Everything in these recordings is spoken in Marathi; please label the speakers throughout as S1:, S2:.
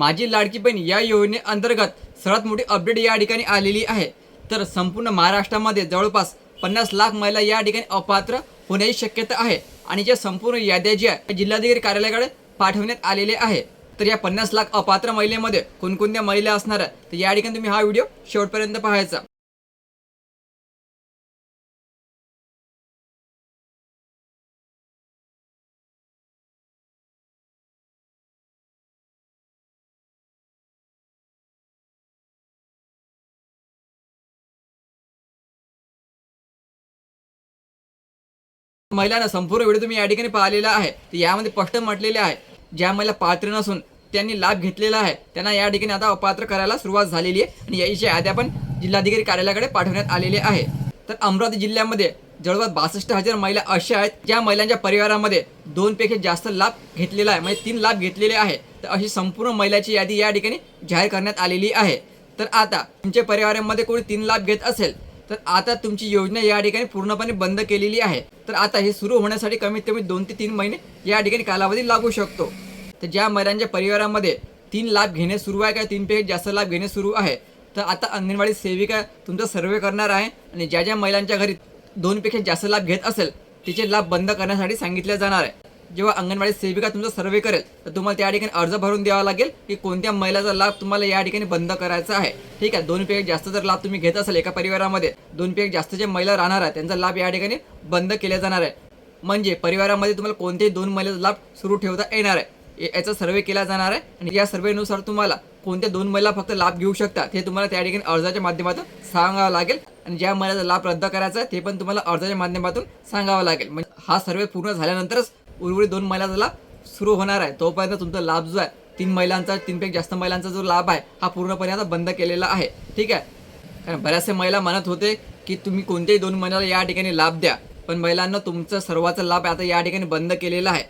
S1: माझी लाडकी बहीण या योजनेअंतर्गत सर्वात मोठी अपडेट या ठिकाणी आलेली आहे. तर संपूर्ण महाराष्ट्रामध्ये जवळपास पन्नास लाख महिला या ठिकाणी अपात्र होण्याची शक्यता आहे आणि ज्या संपूर्ण याद्या ज्या जिल्हाधिकारी कार्यालयाकडे पाठवण्यात आलेले आहे. तर या पन्नास लाख अपात्र महिलेमध्ये कोणकोणत्या महिला असणार आहेत? तर या ठिकाणी तुम्ही हा व्हिडिओ शेवटपर्यंत पाहायचा. महिलांना संपूर्ण व्हिडिओ तुम्ही या ठिकाणी पाहिलेला आहे. तर यामध्ये स्पष्ट म्हटलेले आहे ज्या महिला पात्र नसून त्यांनी लाभ घेतलेला आहे त्यांना या ठिकाणी आता अपात्र करायला सुरुवात झालेली आहे. आणि याची याद्या पण जिल्हाधिकारी कार्यालयाकडे पाठवण्यात आलेले आहे. तर अमरावती जिल्ह्यामध्ये जवळपास बासष्ट हजार महिला अशा आहेत ज्या महिलांच्या परिवारामध्ये दोनपेक्षा जास्त लाभ घेतलेला आहे म्हणजे तीन लाभ घेतलेले आहे. तर अशी संपूर्ण महिलाची यादी या ठिकाणी जाहीर करण्यात आलेली आहे. तर आता तुमच्या परिवारामध्ये कोणी तीन लाभ घेत असेल तर आता तुमची योजना या ठिकाणी पूर्णपणे बंद केलेली आहे. तर आता हे सुरू होण्यासाठी कमीत कमी दोन ते तीन महिने या ठिकाणी कालावधी लागू शकतो. तर ज्या महिलांच्या परिवारामध्ये तीन लाभ घेणे सुरू आहे का तीनपेक्षा जास्त लाभ घेणे सुरू आहे तर आता अंगणवाडी सेविका तुमचा सर्वे करणार आहे आणि ज्या ज्या महिलांच्या घरी दोनपेक्षा जास्त लाभ घेत असेल तिचे लाभ बंद करण्यासाठी सांगितले जाणार आहे. जेव्हा अंगणवाडी सेविका तुमचा सर्वे करेल तर तुम्हाला त्या ठिकाणी अर्ज भरून द्यावा लागेल की कोणत्या महिलाचा लाभ तुम्हाला या ठिकाणी बंद करायचा आहे. ठीक आहे? दोनपेक्षा जास्त जर लाभ तुम्ही घेत असाल एका परिवारामध्ये दोनपेक्षा जास्त जे महिला राहणार आहे त्यांचा लाभ या ठिकाणी बंद केला जाणार आहे. म्हणजे परिवारामध्ये तुम्हाला कोणतेही दोन महिलाचा लाभ सुरू ठेवता येणार आहे. याचा सर्वे केला जाणार आहे आणि या सर्वेनुसार तुम्हाला कोणत्या दोन महिला फक्त लाभ घेऊ शकतात हे तुम्हाला त्या ठिकाणी अर्जाच्या माध्यमातून सांगावं लागेल. आणि ज्या महिलाचा लाभ रद्द करायचा आहे ते पण तुम्हाला अर्जाच्या माध्यमातून सांगावं लागेल. म्हणजे हा सर्वे पूर्ण झाल्यानंतरच उर्वरित दोन महिला सुरू होणार आहे. तोपर्यंत तुमचा लाभ जो आहे तीन महिलांचा तीनपेक्षा जास्त महिलांचा जो लाभ आहे हा पूर्णपणे आता बंद केलेला आहे. ठीक आहे? कारण बऱ्याचशा महिला म्हणत होते की तुम्ही कोणत्याही दोन महिन्याला या ठिकाणी लाभ द्या. पण महिलांना तुमचा सर्वाचा लाभ आता या ठिकाणी बंद केलेला आहे.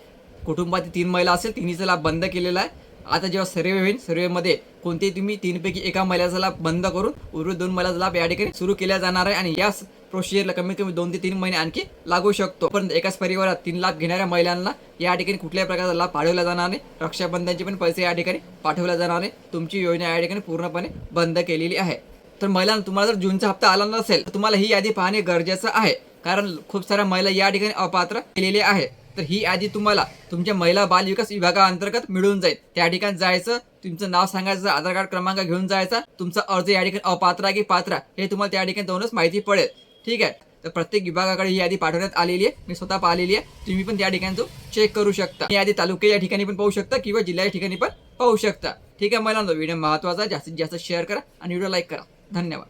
S1: कुटुंबातील तीन महिला असेल तिन्हीचा लाभ बंद केलेला आहे. आता जेव्हा सर्वे होईल सर्वेमध्ये कोणतेही तुम्ही तीनपैकी एका महिलाचा लाभ बंद करून उर्वरित दोन महिलाचा लाभ या ठिकाणी सुरू केला जाणार आहे आणि याच प्रोसिजरला कमीत कमी दोन ते तीन महिने आणखी लागू शकतो. पण एकाच परिवारात तीन लाभ घेणाऱ्या महिलांना या ठिकाणी कुठल्याही प्रकारचा लाभ पाठवला जाणार नाही. रक्षाबंधनचे पण पैसे या ठिकाणी पाठवले जाणार नाही. तुमची योजना या ठिकाणी पूर्णपणे बंद केलेली आहे. तर महिलांना तुम्हाला जर जूनचा हप्ता आला नसेल तर तुम्हाला ही यादी पाहणे गरजेचं आहे. कारण खूप साऱ्या महिला या ठिकाणी अपात्र केलेली आहे. तर ही यादी तुम्हाला तुमच्या महिला बाल विकास विभागाअंतर्गत मिळून जाईल. त्या ठिकाणी जायचं तुमचं नाव सांगायचं आधार कार्ड क्रमांक घेऊन जायचा तुमचा अर्ज या ठिकाणी अपात्र की पात्र हे तुम्हाला त्या ठिकाणी जाऊनच माहिती पडेल. ठीक आहे? तर प्रत्येक विभागाकडे ही यादी पाठवण्यात आलेली आहे. मी स्वतः पाहिलेली आहे. तुम्ही पण त्या ठिकाणी तो चेक करू शकता. ही यादी तालुक्याच्या ठिकाणी पण पाहू शकता किंवा जिल्ह्याच्या ठिकाणी पण पाहू शकता. ठीक आहे मला व्हिडिओ महत्त्वाचा जास्तीत जास्त शेअर करा आणि व्हिडिओ लाईक करा. धन्यवाद.